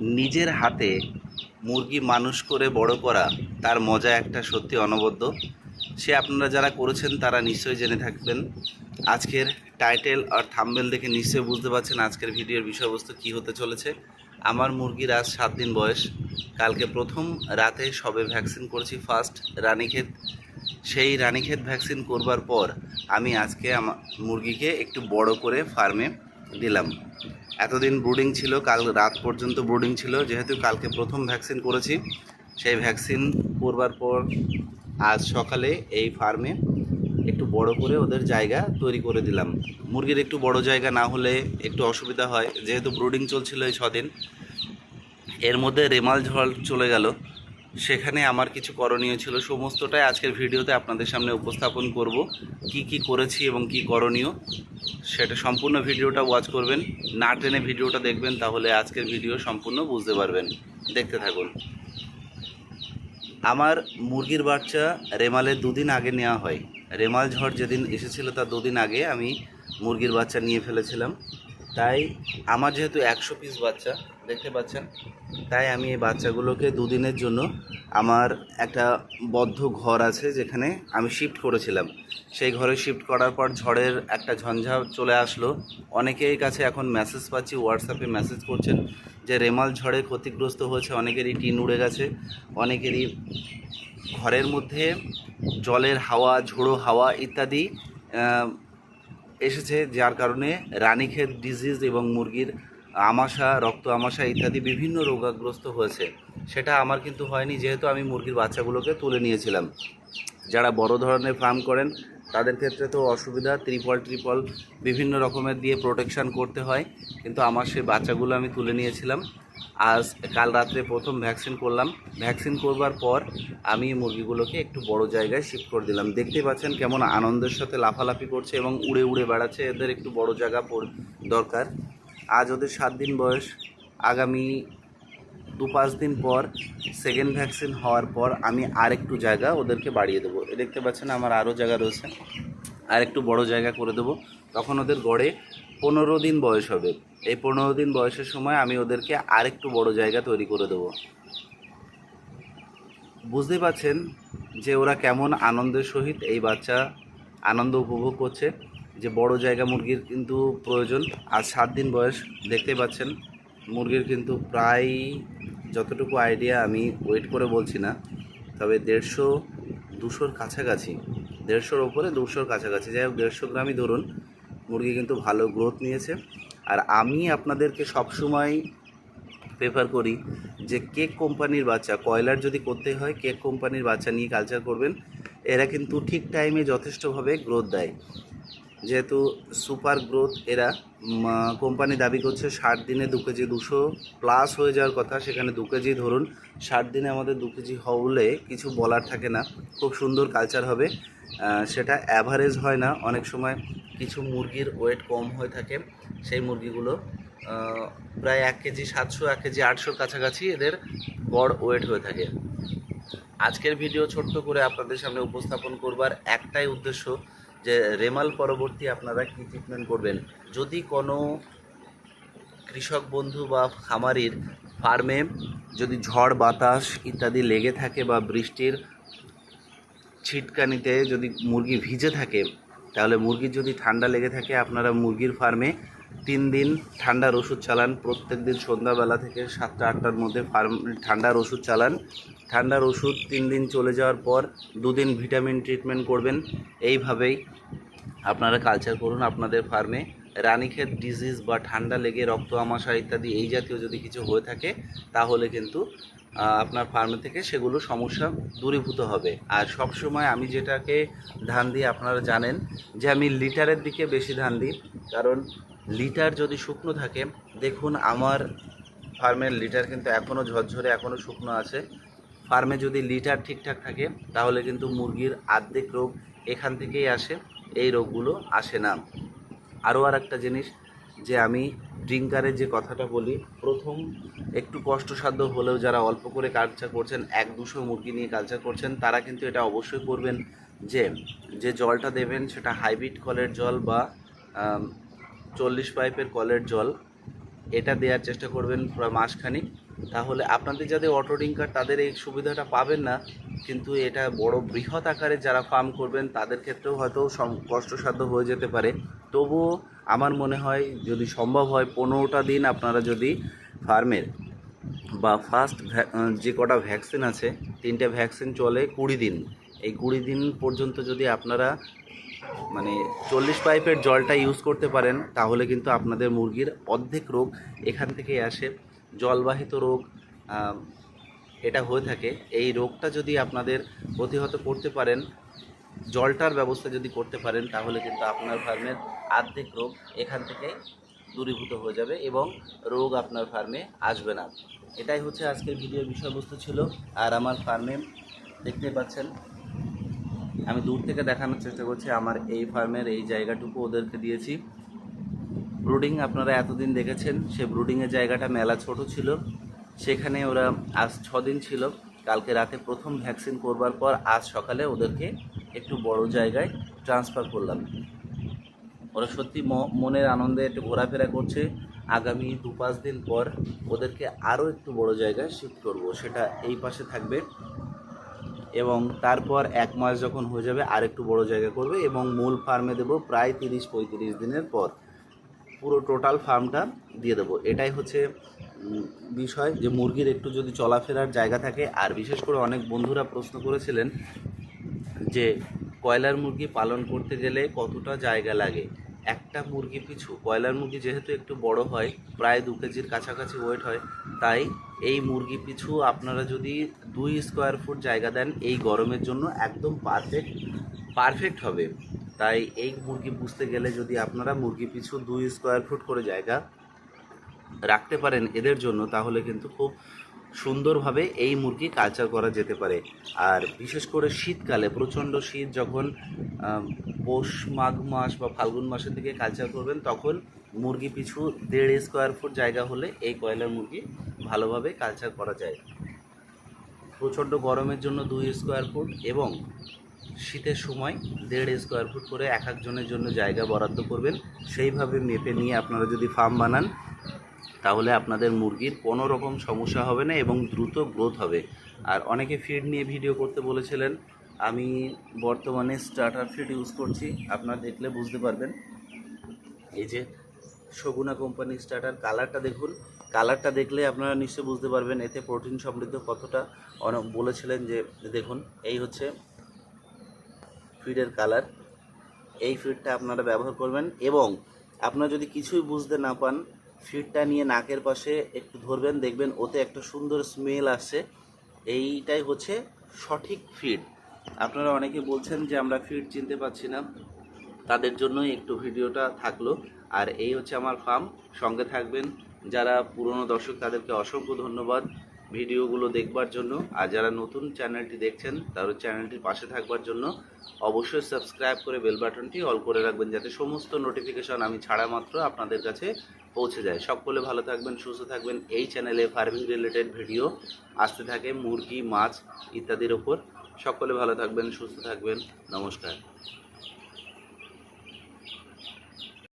নিজের হাতে মুরগি মানুষ করে বড় করা, তার মজা একটা সত্যি অনবদ্য। সে আপনারা যারা করেছেন, তারা নিশ্চয়ই জেনে থাকবেন। আজকের টাইটেল আর থাম্বেল দেখে নিশ্চয়ই বুঝতে পারছেন আজকের ভিডিওর বিষয়বস্তু কি হতে চলেছে। আমার মুরগির আজ সাত দিন বয়স। কালকে প্রথম রাতে সবে ভ্যাকসিন করেছি ফার্স্ট রানীক্ষেত। সেই রানীক্ষেত ভ্যাকসিন করবার পর আমি আজকে আমার মুরগিকে একটু বড় করে ফার্মে দিলাম। এতদিন ব্রুডিং ছিল, কাল রাত পর্যন্ত ব্রুডিং ছিল। যেহেতু কালকে প্রথম ভ্যাকসিন করেছি, সেই ভ্যাকসিন করবার পর আজ সকালে এই ফার্মে একটু বড় করে ওদের জায়গা তৈরি করে দিলাম। মুরগির একটু বড় জায়গা না হলে একটু অসুবিধা হয়। যেহেতু ব্রুডিং চলছিল এই ছদিন, এর মধ্যে রেমাল ঝড় চলে গেল। সেখানে আমার কিছু করণীয় ছিল। সমস্তটাই আজকের ভিডিওতে আপনাদের সামনে উপস্থাপন করব। কি কি করেছি এবং কি করণীয়, সেটা সম্পূর্ণ ভিডিওটা ওয়াচ করবেন। না টেনে ভিডিওটা দেখবেন, তাহলে আজকের ভিডিও সম্পূর্ণ বুঝতে পারবেন। দেখতে থাকুন। আমার মুরগির বাচ্চা রেমালে দুদিন আগে নেওয়া হয়। রেমাল ঝড় যেদিন এসেছিল, তার দুদিন আগে আমি মুরগির বাচ্চা নিয়ে ফেলেছিলাম। তাই আমার যেহেতু একশো পিস বাচ্চা, দেখতে পাচ্ছেন, তাই আমি এই বাচ্চাগুলোকে দুদিনের জন্য আমার একটা বদ্ধ ঘর আছে যেখানে আমি শিফট করেছিলাম। সেই ঘরে শিফট করার পর ঝড়ের একটা ঝঞ্ঝা চলে আসলো। অনেকের কাছে এখন মেসেজ পাচ্ছি হোয়াটসঅ্যাপে মেসেজ করছেন যে রেমাল ঝড়ে ক্ষতিগ্রস্ত হয়েছে, অনেকেরই টিন উড়ে গেছে, অনেকেরই ঘরের মধ্যে জলের হাওয়া, ঝোড়ো হাওয়া ইত্যাদি এসেছে, যার কারণে রানীক্ষেত ডিজিজ এবং মুরগির আমাশা, রক্ত আমাশা ইত্যাদি বিভিন্ন রোগাগ্রস্ত হয়েছে। সেটা আমার কিন্তু হয়নি, যেহেতু আমি মুরগির বাচ্চাগুলোকে তুলে নিয়েছিলাম। যারা বড় ধরনের ফার্ম করেন, তাদের ক্ষেত্রে তো অসুবিধা ত্রিপল ট্রিপল বিভিন্ন রকমের দিয়ে প্রোটেকশন করতে হয়। কিন্তু আমার সেই বাচ্চাগুলো আমি তুলে নিয়েছিলাম। আজ কাল রাত্রে প্রথম ভ্যাকসিন করলাম। ভ্যাকসিন করবার পর আমি মুরগিগুলোকে একটু বড় জায়গায় শিফট করে দিলাম। দেখতে পাচ্ছেন কেমন আনন্দের সাথে লাফালাফি করছে এবং উড়ে উড়ে বেড়াচ্ছে। এদের একটু বড় জায়গা দরকার। আজ ওদের সাত দিন বয়স। আগামী দু পাঁচ দিন পর সেকেন্ড ভ্যাকসিন হওয়ার পর আমি আর একটু জায়গা ওদেরকে বাড়িয়ে দেবো। দেখতে পাচ্ছেন আমার আরও জায়গা রয়েছে। আর একটু বড় জায়গা করে দেবো। তখন ওদের গড়ে পনেরো দিন বয়স হবে। এই পনেরো দিন বয়সের সময় আমি ওদেরকে আরেকটু বড় জায়গা তৈরি করে দেবো। বুঝতেই পাচ্ছেন যে ওরা কেমন আনন্দের সহিত এই বাচ্চা আনন্দ উপভোগ করছে, যে বড় জায়গা মুরগির কিন্তু প্রয়োজন। আর সাত দিন বয়স দেখতে পাচ্ছেন মুরগির কিন্তু প্রায় যতটুকু আইডিয়া আমি ওয়েট করে বলছি না, তবে দেড়শো, দুশোর কাছাকাছি, দেড়শোর ওপরে দুশোর কাছাকাছি। যাই হোক, দেড়শো গ্রামই ধরুন মুরগি কিন্তু ভালো গ্রোথ নিয়েছে। আর আমি আপনাদেরকে সবসময় প্রেফার করি যে কেক কোম্পানির বাচ্চা, কয়লার যদি করতে হয় কেক কোম্পানির বাচ্চা নিয়ে কালচার করবেন, এরা কিন্তু ঠিক টাইমে যথেষ্টভাবে গ্রোথ দেয়। যেহেতু সুপার গ্রোথ, এরা কোম্পানি দাবি করছে ষাট দিনে দু কেজি দুশো প্লাস হয়ে যাওয়ার কথা। সেখানে দু কেজি ধরুন, ষাট দিনে আমাদের দু কেজি হলে কিছু বলার থাকে না। খুব সুন্দর কালচার হবে। সেটা অ্যাভারেজ হয় না। অনেক সময় কিছু মুরগির ওয়েট কম হয়ে থাকে। সেই মুরগিগুলো প্রায় এক কেজি সাতশো, এক কেজি আটশোর কাছাকাছি এদের গড় ওয়েট হয়ে থাকে। আজকের ভিডিও ছোট্ট করে আপনাদের সামনে উপস্থাপন করবার একটাই উদ্দেশ্য যে রেমাল পরবর্তী আপনারা কী ট্রিটমেন্ট করবেন? যদি কোনো কৃষক বন্ধু বা খামারির ফার্মে যদি ঝড়, বাতাস ইত্যাদি লেগে থাকে বা বৃষ্টির ছিটকানিতে যদি মুরগি ভিজে থাকে, তাহলে মুরগির যদি ঠান্ডা লেগে থাকে, আপনারা মুরগির ফার্মে তিন দিন ঠান্ডার ওষুধ চালান, প্রত্যেক দিন সন্ধ্যাবেলা থেকে সাতটা, আটটার মধ্যে ফার্ম, ঠান্ডার ওষুধ চালান। ঠান্ডার ওষুধ তিন দিন চলে যাওয়ার পর দুদিন ভিটামিন ট্রিটমেন্ট করবেন। এইভাবেই আপনারা কালচার করুন আপনাদের ফার্মে রানীক্ষেত ডিজিজ বা ঠান্ডা লেগে রক্ত আমাশা ইত্যাদি এই জাতীয় যদি কিছু হয়ে থাকে, তাহলে কিন্তু আপনার ফার্মে থেকে সেগুলো সমস্যা দূরীভূত হবে। আর সব সময় আমি যেটাকে ধান দিই, আপনারা জানেন যে আমি লিটারের দিকে বেশি ধান দিই। কারণ লিটার যদি শুকনো থাকে, দেখুন আমার ফার্মের লিটার কিন্তু এখনও ঝরঝরে এখনও শুকনো আছে। ফার্মে যদি লিটার ঠিকঠাক থাকে, তাহলে কিন্তু মুরগির আর্ধেক রোগ এখান থেকেই আসে, এই রোগগুলো আসে না। আরও আর একটা জিনিস যে আমি ড্রিঙ্কারের যে কথাটা বলি, প্রথম একটু কষ্টসাধ্য হলেও যারা অল্প করে কালচার করছেন, এক দুশো মুরগি নিয়ে কালচার করছেন, তারা কিন্তু এটা অবশ্যই করবেন যে যে জলটা দেবেন, সেটা হাইব্রিড কলের জল বা চল্লিশ পাইপের কলের জল, এটা দেওয়ার চেষ্টা করবেন প্রায় মাসখানিক। তাহলে আপনাদের যাদের অটো ডিঙ্কার তাদের এই সুবিধাটা পাবেন না, কিন্তু এটা বড় বৃহৎ আকারে যারা ফার্ম করবেন, তাদের ক্ষেত্রেও হয়তো কষ্টসাধ্য হয়ে যেতে পারে। তবুও আমার মনে হয় যদি সম্ভব হয়, পনেরোটা দিন আপনারা যদি ফার্মের বা ফার্স্ট যে কটা ভ্যাকসিন আছে, তিনটে ভ্যাকসিন চলে কুড়ি দিন। এই কুড়ি দিন পর্যন্ত যদি আপনারা মানে চল্লিশ পাইপের জলটা ইউজ করতে পারেন, তাহলে কিন্তু আপনাদের মুরগির অর্ধেক রোগ এখান থেকেই আসে। জলবাহিত রোগ এটা হয়ে থাকে। এই রোগটা যদি আপনাদের প্রতিহত করতে পারেন, জলটার ব্যবস্থা যদি করতে পারেন, তাহলে কিন্তু আপনার ফার্মের অর্ধেক রোগ এখান থেকে দূরীভূত হয়ে যাবে এবং রোগ আপনার ফার্মে আসবে না। এটাই হচ্ছে আজকের ভিডিওর বিষয়বস্তু ছিল। আর আমার ফার্মে দেখতে পাচ্ছেন আমি দূর থেকে দেখানোর চেষ্টা করছি, আমার এই ফার্মের এই জায়গাটুকু ওদেরকে দিয়েছি। ব্রুডিং আপনারা এতদিন দেখেছেন, সে ব্রুডিংয়ের জায়গাটা মেলা ছোট ছিল। সেখানে ওরা আজ ছ দিন ছিল। কালকে রাতে প্রথম ভ্যাকসিন করবার পর আজ সকালে ওদেরকে একটু বড় জায়গায় ট্রান্সফার করলাম। ওরা সত্যি মনের আনন্দে একটু ঘোরাফেরা করছে। আগামী দু পাঁচ দিন পর ওদেরকে আরও একটু বড় জায়গায় শিফট করব, সেটা এই পাশে থাকবে। এবং তারপর এক মাস যখন হয়ে যাবে আর একটু বড় জায়গা করবে এবং মূল ফার্মে দেবো প্রায় তিরিশ পঁয়ত্রিশ দিনের পর পুরো টোটাল ফার্মটা দিয়ে দেবো। এটাই হচ্ছে বিষয় যে মুরগির একটু যদি চলাফেরার জায়গা থাকে। আর বিশেষ করে অনেক বন্ধুরা প্রশ্ন করেছিলেন যে কয়লার মুরগি পালন করতে গেলে কতটা জায়গা লাগে? একটা মুরগি পিছু, কয়লার মুরগি যেহেতু একটু বড় হয়, প্রায় দু কেজির কাছাকাছি ওয়েট হয়, তাই এই মুরগি পিছু আপনারা যদি দুই স্কোয়ার ফুট জায়গা দেন, এই গরমের জন্য একদম পারফেক্ট পারফেক্ট হবে। তাই এই মুরগি বুঝতে গেলে যদি আপনারা মুরগি পিছু দুই স্কোয়ার ফুট করে জায়গা রাখতে পারেন এদের জন্য, তাহলে কিন্তু খুব সুন্দরভাবে এই মুরগি কালচার করা যেতে পারে। আর বিশেষ করে শীতকালে, প্রচণ্ড শীত যখন পৌষ মাঘ মাস বা ফাল্গুন মাসের দিকে কালচার করবেন, তখন মুরগি পিছু দেড় স্কোয়ার ফুট জায়গা হলে এই কয়লার মুরগি ভালোভাবে কালচার করা যায়। প্রচণ্ড গরমের জন্য দুই স্কোয়ার ফুট এবং শীতের সময় দেড় স্কোয়ার ফুট করে এক একজনের জন্য জায়গা বরাদ্দ করবেন। সেইভাবে মেপে নিয়ে আপনারা যদি ফার্ম বানান, তাহলে আপনাদের মুরগির কোনো রকম সমস্যা হবে না এবং দ্রুত গ্রোথ হবে। আর অনেকে ফিড নিয়ে ভিডিও করতে বলেছিলেন, আমি বর্তমানে স্টার্টার ফিড ইউজ করছি, আপনারা দেখলে বুঝতে পারবেন। এই যে সগুনা কোম্পানির স্টার্টার, কালারটা দেখুন। কালারটা দেখলে আপনারা নিশ্চয়ই বুঝতে পারবেন এতে প্রোটিন সমৃদ্ধ কতটা। অনেক বলেছিলেন যে, দেখুন, এই হচ্ছে ফিডের কালার। এই ফিডটা আপনারা ব্যবহার করবেন এবং আপনারা যদি কিছুই বুঝতে না পান, ফিডটা নিয়ে নাকের পাশে একটু ধরবেন, দেখবেন ওতে একটা সুন্দর স্মেল আসছে এইটাই হচ্ছে সঠিক ফিড। আপনারা অনেকে বলছেন যে আমরা ফিড চিনতে পারছি না। তাদের জন্যই একটু ভিডিওটা থাকল। আর এই হচ্ছে আমার ফার্ম সঙ্গে থাকবেন যারা পুরনো দর্শক, তাদেরকে অসংখ্য ধন্যবাদ ভিডিওগুলো দেখবার জন্য। আর যারা নতুন চ্যানেলটি দেখছেন, তাদের চ্যানেলটির পাশে থাকবার জন্য অবশ্যই সাবস্ক্রাইব করে বেল বাটনটি অল করে রাখবেন যাতে সমস্ত নোটিফিকেশন আমি ছাড়া মাত্র আপনাদের কাছে পৌঁছে যায়। সকলে ভালো থাকবেন, সুস্থ থাকবেন। এই চ্যানেলে ফার্মিং রিলেটেড ভিডিও আসতে থাকে, মুরগি, মাছ ইত্যাদির ওপর। সকলে ভালো থাকবেন, সুস্থ থাকবেন। নমস্কার।